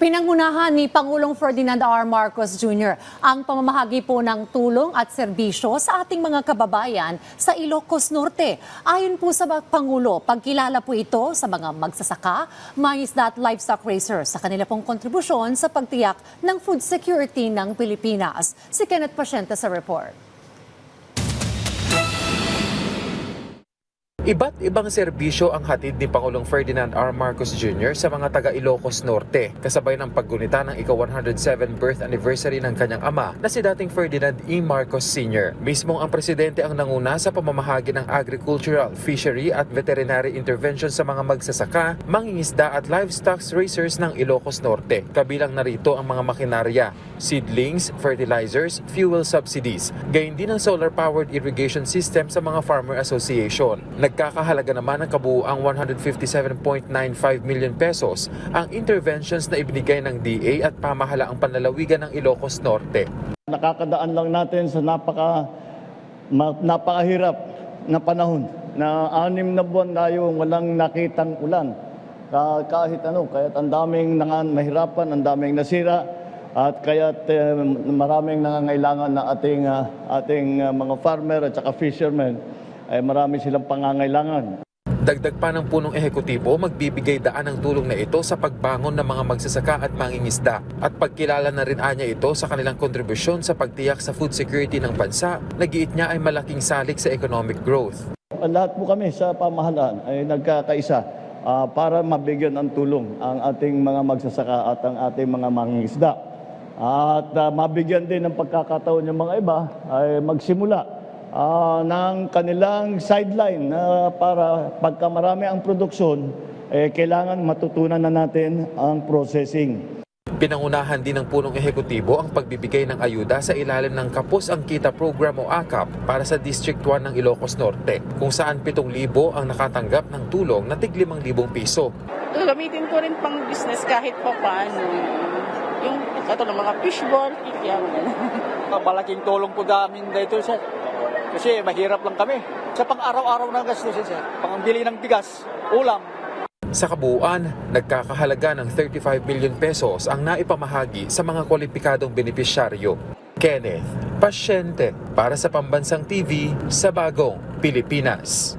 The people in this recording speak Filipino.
Pinangunahan ni Pangulong Ferdinand R. Marcos Jr. ang pamamahagi po ng tulong at serbisyo sa ating mga kababayan sa Ilocos Norte. Ayon po sa Pangulo, pagkilala po ito sa mga magsasaka, mangisda at livestock racers sa kanila pong kontribusyon sa pagtiyak ng food security ng Pilipinas. Si Kenneth Pasyente sa report. Iba't ibang serbisyo ang hatid ni Pangulong Ferdinand R. Marcos Jr. sa mga taga Ilocos Norte, kasabay ng paggunita ng ika-107 birth anniversary ng kanyang ama na si dating Ferdinand E. Marcos Sr. Mismong ang presidente ang nanguna sa pamamahagi ng agricultural, fishery at veterinary intervention sa mga magsasaka, mangingisda at livestock racers ng Ilocos Norte. Kabilang narito ang mga makinarya, seedlings, fertilizers, fuel subsidies, gayon din ang solar-powered irrigation system sa mga farmer association. Nagkakahalaga naman ng kabuuang 157.95 million pesos ang interventions na ibinigay ng DA at pamahalaang panlalawigan ng Ilocos Norte. Nakakadaan lang natin sa napaka napakahirap na panahon na anim na buwan tayo walang nakitang ulan. Ka- kahit ano, kahit ang daming nangan mahirapan, ang daming nasira at kaya't eh, maraming nangangailangan na ating ah, ating ah, mga farmer at saka fishermen ay marami silang pangangailangan. Dagdag pa ng punong ehekutibo, magbibigay daan ng tulong na ito sa pagbangon ng mga magsasaka at mangingisda at pagkilala na rin anya ito sa kanilang kontribusyon sa pagtiyak sa food security ng bansa na giit niya ay malaking salik sa economic growth. Lahat po kami sa pamahalaan ay nagkakaisa ah, para mabigyan ng tulong ang ating mga magsasaka at ang ating mga mangingisda. At ah, mabigyan din ng pagkakataon yung mga iba ay magsimula ah, ng kanilang sideline na para pagka marami ang produksyon, eh, kailangan matutunan na natin ang processing. Pinangunahan din ng punong ehekutibo ang pagbibigay ng ayuda sa ilalim ng Kapos ang Kita Program o AKAP para sa District 1 ng Ilocos Norte, kung saan 7,000 ang nakatanggap ng tulong na tig 5,000 piso. gamitin ko rin pang business kahit pa paano. Yung ito ng mga fishball, kikyan. Ah, Malaking tulong po namin dito, sir. Kasi mahirap lang kami. Sa pang-araw-araw na gastusin, sir. Pangbili ng bigas, ulam, Sa kabuuan, nagkakahalaga ng 35 million pesos ang naipamahagi sa mga kwalipikadong benepisyaryo. Kenneth, pasyente para sa Pambansang TV sa Bagong Pilipinas.